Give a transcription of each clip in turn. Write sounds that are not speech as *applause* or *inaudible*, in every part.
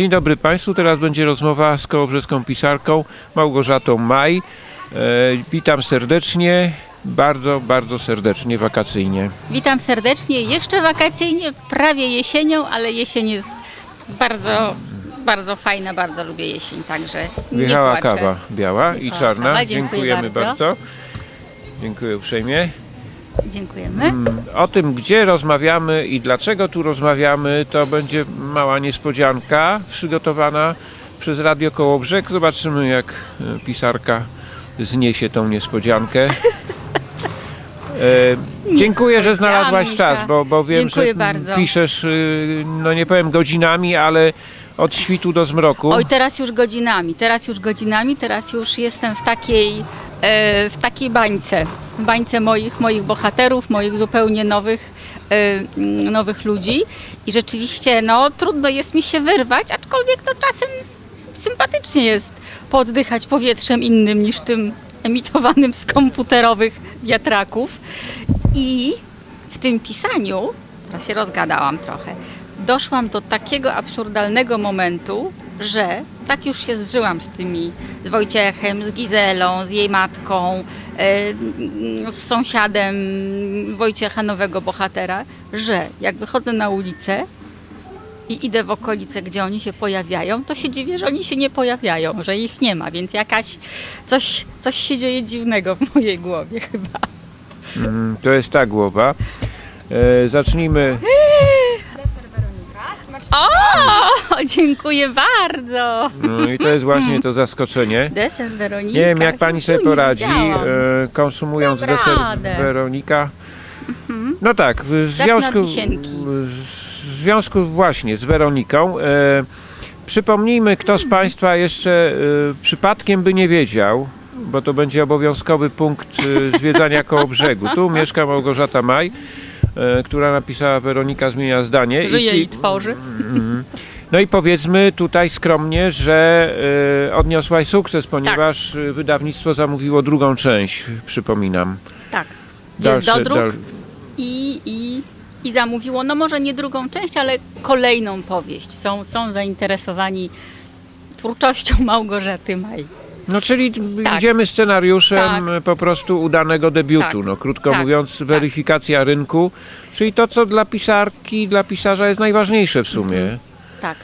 Dzień dobry Państwu, teraz będzie rozmowa z kołobrzeską pisarką Małgorzatą Maj. E, witam serdecznie, bardzo, bardzo serdecznie, wakacyjnie. Witam serdecznie. Jeszcze wakacyjnie, prawie jesienią, ale jesień jest bardzo, bardzo fajna, bardzo lubię jesień, także nie Wjechała płaczę. kawa biała i czarna. kawa, dziękuję Dziękujemy bardzo. bardzo. Dziękuję uprzejmie. Dziękujemy. O tym, gdzie rozmawiamy i dlaczego tu rozmawiamy, to będzie mała niespodzianka przygotowana przez Radio Kołobrzeg. Zobaczymy, jak e, pisarka zniesie tą niespodziankę. E, *laughs* dziękuję, że znalazłaś czas, bo, bo wiem, Dziękuję że bardzo. piszesz, y, no nie powiem godzinami, ale od świtu do zmroku. Oj, teraz już godzinami, teraz już godzinami, teraz już jestem w takiej, w takiej bańce. Bańce moich, moich bohaterów, moich zupełnie nowych, e, mm, nowych ludzi. I rzeczywiście, no, trudno jest mi się wyrwać, aczkolwiek no, czasem sympatycznie jest pooddychać powietrzem innym niż tym emitowanym z komputerowych wiatraków. I w tym pisaniu, teraz się rozgadałam trochę, doszłam do takiego absurdalnego momentu, że tak już się zżyłam z tymi, z Wojciechem, z Gizelą, z jej matką, e, z sąsiadem Wojciecha, nowego bohatera, że jak wychodzę na ulicę i idę w okolice, gdzie oni się pojawiają, to się dziwię, że oni się nie pojawiają, że ich nie ma, więc jakaś, coś, coś się dzieje dziwnego w mojej głowie chyba. Mm, To jest ta głowa. E, zacznijmy. O, dziękuję bardzo. No i to jest właśnie to zaskoczenie. Deser Weronika. Nie wiem, jak pani sobie poradzi, e, konsumując Dam deser radę. Weronika. No tak, w związku, wisienki. w związku właśnie z Weroniką, e, przypomnijmy, kto z Państwa jeszcze e, przypadkiem by nie wiedział, bo to będzie obowiązkowy punkt e, zwiedzania koło brzegu. Tu mieszka Małgorzata Maj, która napisała Weronika zmienia zdanie. Żyje i tworzy. no i powiedzmy tutaj skromnie, że y, odniosłaś sukces, Tak. ponieważ y, wydawnictwo zamówiło drugą część, przypominam. Tak. Jest Dalsze- dodruk dal- i, i, i zamówiło, no może nie drugą część, ale kolejną powieść. Są, są zainteresowani twórczością Małgorzaty Maj. No czyli Tak. idziemy scenariuszem Tak. po prostu udanego debiutu, Tak. no krótko Tak. mówiąc Tak. weryfikacja rynku, czyli to co dla pisarki, dla pisarza jest najważniejsze w sumie. Tak.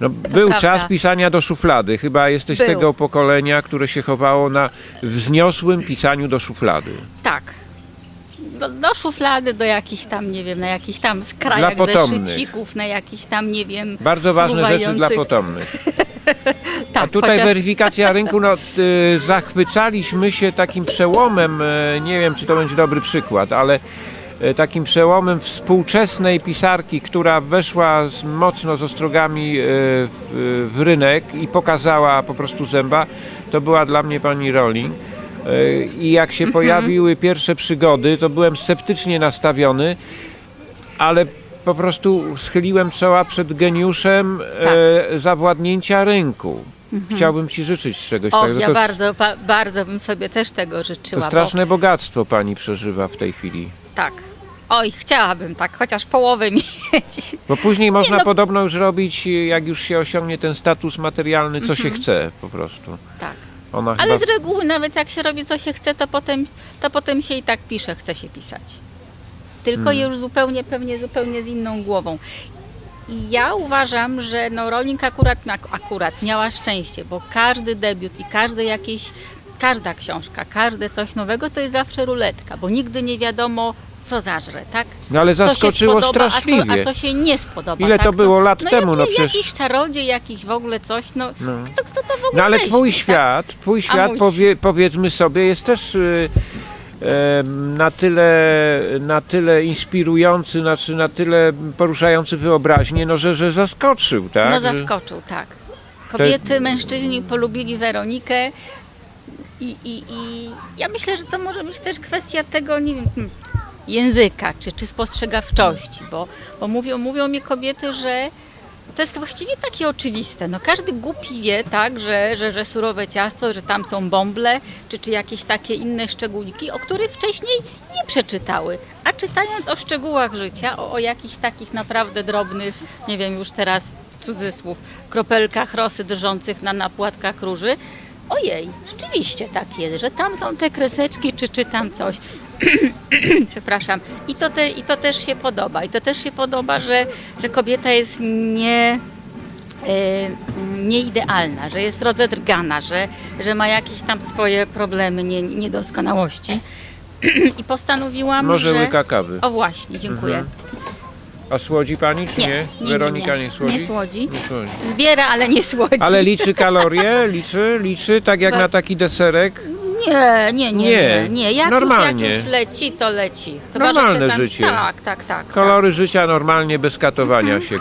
No, był Mhm. prawda. czas pisania do szuflady, chyba jesteś Był. tego pokolenia, które się chowało na wzniosłym pisaniu do szuflady. Tak. Do, do szuflady, do jakichś tam, nie wiem, na jakichś tam skrajach zeszycików, na jakichś tam, nie wiem, Bardzo ważne rzeczy dla potomnych. *laughs* A tutaj chociaż- weryfikacja rynku, no y, zachwycaliśmy się takim przełomem, y, nie wiem czy to będzie dobry przykład, ale y, takim przełomem współczesnej pisarki, która weszła z, mocno z ostrogami y, w, w rynek i pokazała po prostu zęba, to była dla mnie pani Rowling. Y, I jak się pojawiły pierwsze przygody, to byłem sceptycznie nastawiony, ale po prostu schyliłem czoła przed geniuszem e, zawładnięcia rynku. Chciałbym Ci życzyć czegoś O, takiego. ja To, bardzo, ba, bardzo bym sobie też tego to życzyła. bo- straszne bogactwo Pani przeżywa w tej chwili. Tak. Oj, chciałabym tak, chociaż połowę *laughs* mieć. Bo później można no- podobno już robić, jak już się osiągnie ten status materialny, co się chce po prostu. Tak. Ona Ale chyba... z reguły nawet jak się robi co się chce, to potem, to potem się i tak pisze, chce się pisać. Tylko Hmm. już zupełnie, pewnie zupełnie z inną głową. I ja uważam, że no Rowling akurat, akurat miała szczęście, bo każdy debiut i każde jakieś, każda książka, każde coś nowego to jest zawsze ruletka, bo nigdy nie wiadomo, co zażre, tak? No ale zaskoczyło spodoba, a straszliwie. co, a co się nie spodoba. Ile tak? to było lat no, temu, jak, no przecież- Jakiś czarodziej, jakiś w ogóle coś, no, No. Kto, kto to w ogóle No ale weźmie, twój tak? świat, twój świat powie, powiedzmy sobie jest też y, em, na tyle, na tyle inspirujący, znaczy na tyle poruszający wyobraźnię, no że, że zaskoczył, tak? No zaskoczył, tak. Kobiety, mężczyźni polubili Weronikę i, i, i ja myślę, że to może być też kwestia tego, nie wiem, hmm, języka czy, czy spostrzegawczości, bo, bo mówią, mówią mi kobiety, że to jest właściwie takie oczywiste. No każdy głupi wie, tak, że, że, że surowe ciasto, że tam są bąble, czy, czy jakieś takie inne szczególiki, o których wcześniej nie przeczytały. A czytając o szczegółach życia, o, o jakichś takich naprawdę drobnych, nie wiem, już teraz cudzysłów, kropelkach rosy drżących na napłatkach róży. Ojej, rzeczywiście tak jest, że tam są te kreseczki, czy czytam coś. *clears throat* Przepraszam. I to, te, I to też się podoba. I to też się podoba, że, że kobieta jest nie, e, nieidealna, że jest rozdrgana, że, że ma jakieś tam swoje problemy, nie, niedoskonałości. *clears throat* I postanowiłam, Może że... łyka kawy. O właśnie, dziękuję. A słodzi pani, czy nie? Nie, nie, Weronika nie. nie, słodzi? Nie słodzi. Zbiera, ale nie słodzi. Ale liczy kalorie? Liczy? Liczy? Tak jak Ba- na taki deserek? Nie, nie, nie, Nie, nie. Jak, normalnie. Już, jak już leci, to leci. Normalne że się tam... życie. Tak, tak, tak. Kolory życia normalnie, bez katowania Mhm. się.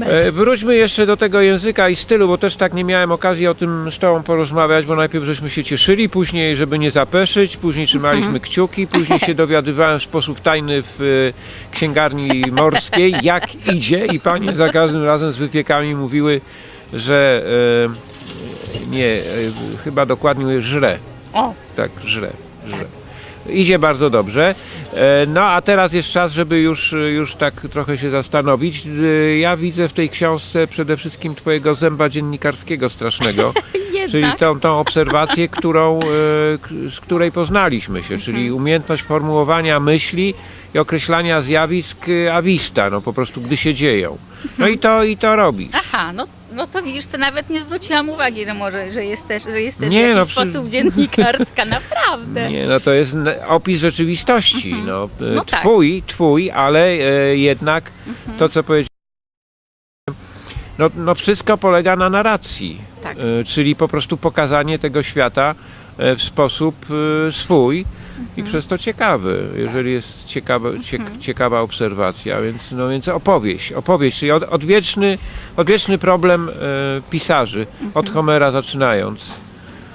tak. E, Wróćmy jeszcze do tego języka i stylu, bo też tak nie miałem okazji o tym z Tobą porozmawiać, bo najpierw żeśmy się cieszyli, później, żeby nie zapeszyć, później trzymaliśmy Mhm. kciuki, *laughs* później się dowiadywałem w sposób tajny w e, księgarni morskiej, jak idzie i panie za każdym razem z wypiekami mówiły, że e, nie, e, chyba dokładnie żre. O, Tak, źle, źle. Idzie bardzo dobrze. E, No a teraz jest czas, żeby już, już tak trochę się zastanowić. E, Ja widzę w tej książce przede wszystkim twojego zęba dziennikarskiego strasznego, *laughs* czyli tą, tą obserwację, którą, e, z której poznaliśmy się, czyli umiejętność formułowania myśli i określania zjawisk e, a vista, no po prostu gdy się dzieją. No i to, i to robisz. Aha, no, no to widzisz, to nawet nie zwróciłam uwagi, że może, że jest też, że jest też Nie, w jakiś no, przy- sposób dziennikarska, *laughs* naprawdę. Nie, no to jest opis rzeczywistości. No, e, No tak. twój, twój, ale e, jednak to, co powiedziałem, no, no wszystko polega na narracji. Tak. E, czyli po prostu pokazanie tego świata e, w sposób e, swój i przez to ciekawy, jeżeli jest ciekawa, ciek, ciekawa obserwacja, więc, no, więc opowieść, opowieść, czyli od, odwieczny, odwieczny problem e, pisarzy, od Homera zaczynając.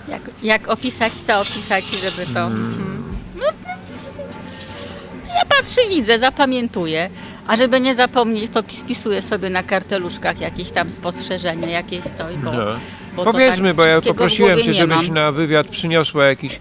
Jak, jak opisać, co opisać, żeby to... Mhm. No, ja patrzę, widzę, zapamiętuję. A żeby nie zapomnieć, to spisuję sobie na karteluszkach jakieś tam spostrzeżenia, jakieś coś, bo, No. Bo Powiedzmy, tak bo ja poprosiłem cię, żebyś mam. na wywiad przyniosła jakiś,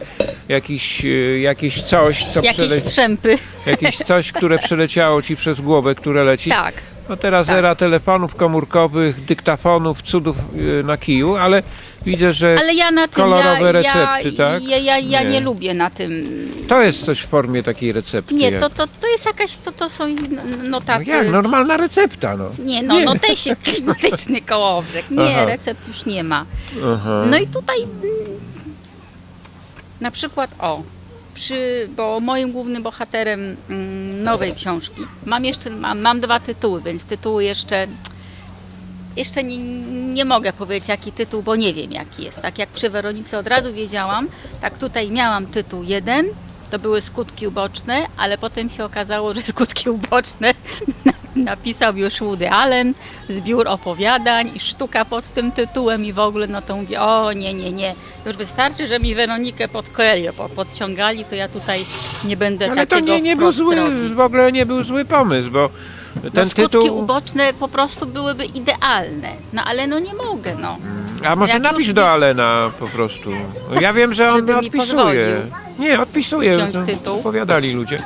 jakiś, e, jakieś coś, co Jakieś strzępy. jakieś coś, które przeleciało ci przez głowę, które leci. Tak. No teraz tak. era telefonów komórkowych, dyktafonów, cudów e, na kiju, ale widzę, że Ale ja na tym, kolorowe ja, recepty, ja, tak? ja, ja, ja Nie. nie. lubię na tym. to jest coś w formie takiej recepty. Nie, jak- to, to, to jest jakaś, to, to są no notaty. jak, normalna recepta, no. Nie, no, no się *laughs* klimatyczny kołowrzek. Nie, Aha. recept już nie ma. Aha. No i tutaj mm, na przykład o, przy, bo moim głównym bohaterem mm, nowej książki, mam jeszcze, mam, mam dwa tytuły, więc tytuły jeszcze jeszcze nie, nie mogę powiedzieć jaki tytuł, bo nie wiem jaki jest. Tak jak przy Weronice od razu wiedziałam, tak tutaj miałam tytuł jeden, to były skutki uboczne, ale potem się okazało, że skutki uboczne *laughs* napisał już Woody Allen, zbiór opowiadań i sztuka pod tym tytułem i w ogóle, no to mówię, o nie, nie, nie, już wystarczy, że mi Weronikę pod Coelho po- podciągali, to ja tutaj nie będę Ale to nie, nie był zły, robić. w ogóle nie był zły pomysł, bo ten no, skutki tytuł... uboczne po prostu byłyby idealne, no ale no nie mogę, no. A może Jak napisz do Alena po prostu. No Ja wiem, że on Żeby mi odpisuje. pozwolił Nie, odpisuje. wziąć No, tytuł. Opowiadali ludzie,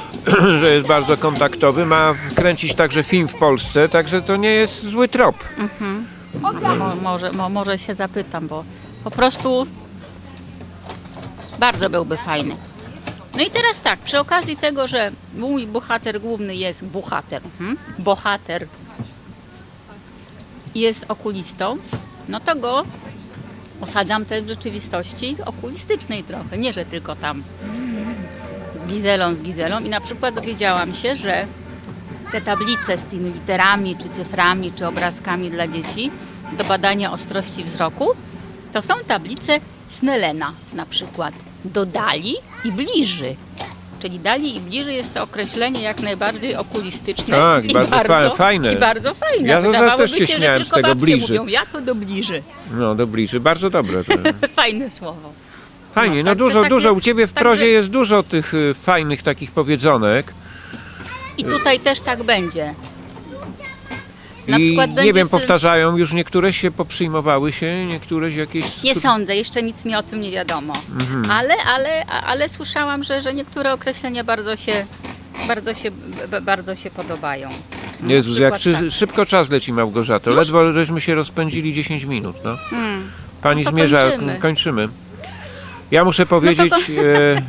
*clears throat* że jest bardzo kontaktowy. Ma kręcić także film w Polsce, także to nie jest zły trop. No, mo, może, mo, może się zapytam, bo po prostu bardzo byłby fajny. No i teraz tak, przy okazji tego, że mój bohater główny jest bohater, mhm, bohater jest okulistą, no to go osadzam też w rzeczywistości okulistycznej trochę, nie że tylko tam z Gizelą, z Gizelą i na przykład dowiedziałam się, że te tablice z tymi literami, czy cyframi, czy obrazkami dla dzieci do badania ostrości wzroku, to są tablice Snellena na przykład. Do dali i bliży. Czyli dali i bliży jest to określenie jak najbardziej okulistyczne. Tak, i bardzo fa- fajne. I bardzo fajne. Ja Wydawałoby też się się, śmiałem że z tylko tego bliży. mówią, ja to do bliży. No, do bliży. Bardzo dobre. To. *laughs* Fajne słowo. Fajnie, no także dużo, takie- dużo. U Ciebie w prozie jest dużo tych y, fajnych takich powiedzonek. I tutaj też tak będzie. Na I przykład nie wiem, powtarzają, już niektóre się poprzyjmowały się, niektóre jakieś... Nie sądzę, jeszcze nic mi o tym nie wiadomo. Mhm. Ale, ale, ale słyszałam, że, że niektóre określenia bardzo się, bardzo się, bardzo się podobają. Na Jezus, jak szy, szybko czas leci Małgorzato. Już? Ledwo żeśmy się rozpędzili 10 minut. No. Mm. Pani No zmierza, kończymy. kończymy. Ja muszę powiedzieć,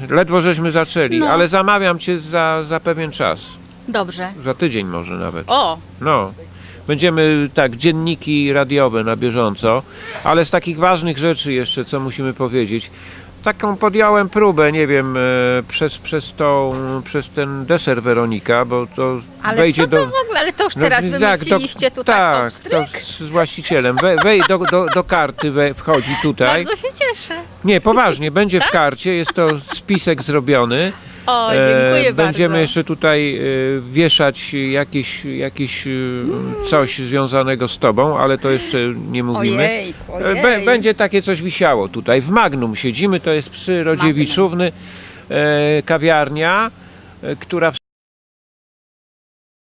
e, ledwo żeśmy zaczęli, No. ale zamawiam cię za, za pewien czas. Dobrze. Za tydzień może nawet. O, No. Będziemy tak, dzienniki radiowe na bieżąco, ale z takich ważnych rzeczy jeszcze, co musimy powiedzieć. Taką podjąłem próbę, nie wiem, e, przez, przez, tą, przez ten deser Weronika, bo to ale wejdzie co do. to w ogóle? Ale to już No, teraz tak, wymyśliliście tutaj tak, to z, właścicielem. We, wej, do, do, do karty we, wchodzi tutaj. Bardzo się cieszę. Nie, poważnie, będzie w karcie, jest to spisek zrobiony. O, E, dziękuję Będziemy bardzo. jeszcze tutaj e, wieszać jakieś, jakieś e, coś związanego z tobą, ale to jeszcze nie mówimy. Ojej, ojej. Bę- Będzie takie coś wisiało tutaj. W Magnum siedzimy, to jest przy Rodziewiczówny e, kawiarnia, e, która w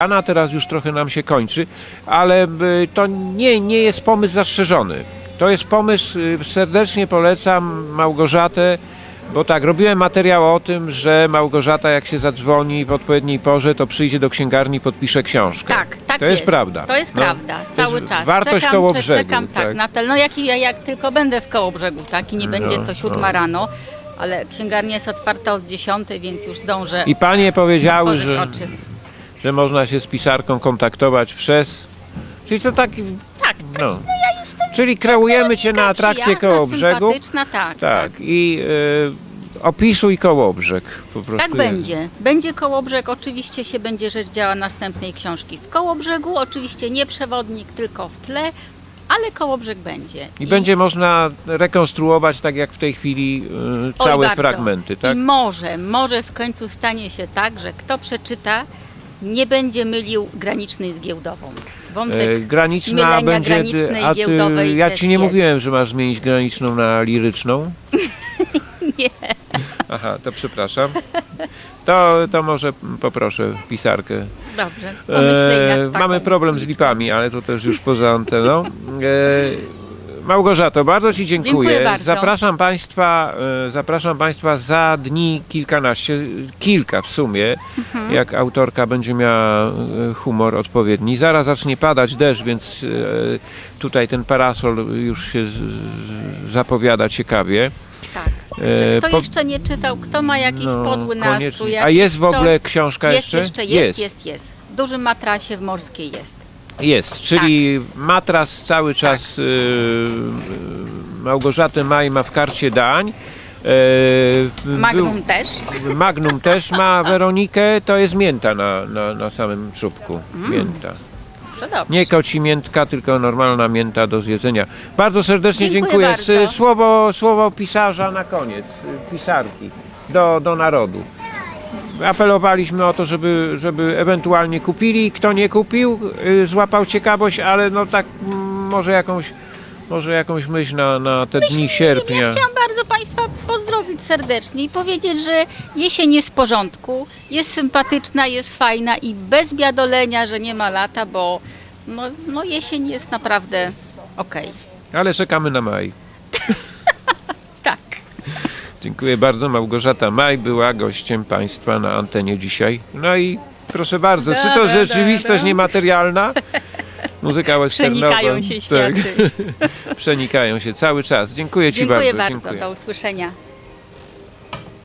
Ana teraz już trochę nam się kończy, ale to nie, nie jest pomysł zastrzeżony. To jest pomysł, serdecznie polecam Małgorzatę, bo tak, robiłem materiał o tym, że Małgorzata jak się zadzwoni w odpowiedniej porze, to przyjdzie do księgarni, podpisze książkę. Tak, tak To jest prawda. To jest No, prawda, to cały jest czas. wartość czekam, koło brzegu, Czekam tak, tak. na tel. No jak, ja jak tylko będę w koło brzegu, tak, i nie będzie No, to siódma rano, ale księgarnia jest otwarta od dziesiątej, więc już zdążę I panie powiedziały, otworzyć że, oczy. że można się z pisarką kontaktować przez. Czyli to tak. Tak, No. Czyli kreujemy cię na atrakcję koło brzegu. sympatyczna, tak, Tak. I y, opisuj koło brzeg po prostu. Tak będzie. Będzie Kołobrzeg, oczywiście się będzie rzecz działa następnej książki. W Kołobrzegu oczywiście nie przewodnik, tylko w tle, ale Kołobrzeg będzie. I, będzie można rekonstruować tak jak w tej chwili y, Oj, całe bardzo. fragmenty, tak? I może, może w końcu stanie się tak, że kto przeczyta, nie będzie mylił granicznej z giełdową. Wątek E, graniczna będzie. granicznej a i giełdowej ja ci nie jest. mówiłem, że masz zmienić graniczną na liryczną. *laughs* Nie. Aha, to przepraszam. To, to może poproszę pisarkę Dobrze, E, mamy problem z lipami, ale to też już poza anteną. E, Małgorzato, bardzo Ci dziękuję. Dziękuję bardzo. Zapraszam Państwa, e, zapraszam Państwa za dni kilkanaście, kilka w sumie, Mhm. jak autorka będzie miała e, humor odpowiedni. Zaraz zacznie padać deszcz, więc e, tutaj ten parasol już się zapowiada ciekawie. Tak. Że kto po- jeszcze nie czytał, kto ma jakiś no, podły nastrój, A jest w ogóle coś, książka jest jeszcze? jeszcze, jest, jest, jest. W dużym matrasie w morskiej jest. Jest, czyli Tak. matras cały czas y, y, Małgorzaty Maj ma w karcie dań. E, Magnum był- też. Magnum też ma *laughs* Weronikę, to jest mięta na, na, na samym czubku. Mm. Mięta. Nie koci miętka, tylko normalna mięta do zjedzenia. Bardzo serdecznie Dziękuję dziękuję. bardzo. Słowo, słowo pisarza na koniec, y, pisarki do, do narodu. Apelowaliśmy o to, żeby, żeby ewentualnie kupili. Kto nie kupił, y, złapał ciekawość, ale no tak mm, może jakąś, może jakąś myśl na, na te dni sierpnia. Ja chciałam bardzo Państwa pozdrowić serdecznie i powiedzieć, że jesień jest w porządku, jest sympatyczna, jest fajna i bez biadolenia, że nie ma lata, bo no, no jesień jest naprawdę okej. Ale czekamy na maj. Tak. Dziękuję bardzo. Małgorzata Maj była gościem Państwa na antenie dzisiaj. No i proszę bardzo, czy to rzeczywistość niematerialna? Muzyka *laughs* westernowa. Przenikają się światy. Tak, *laughs* przenikają się cały czas. Dziękuję Ci Dziękuję bardzo. bardzo. Dziękuję. Do usłyszenia.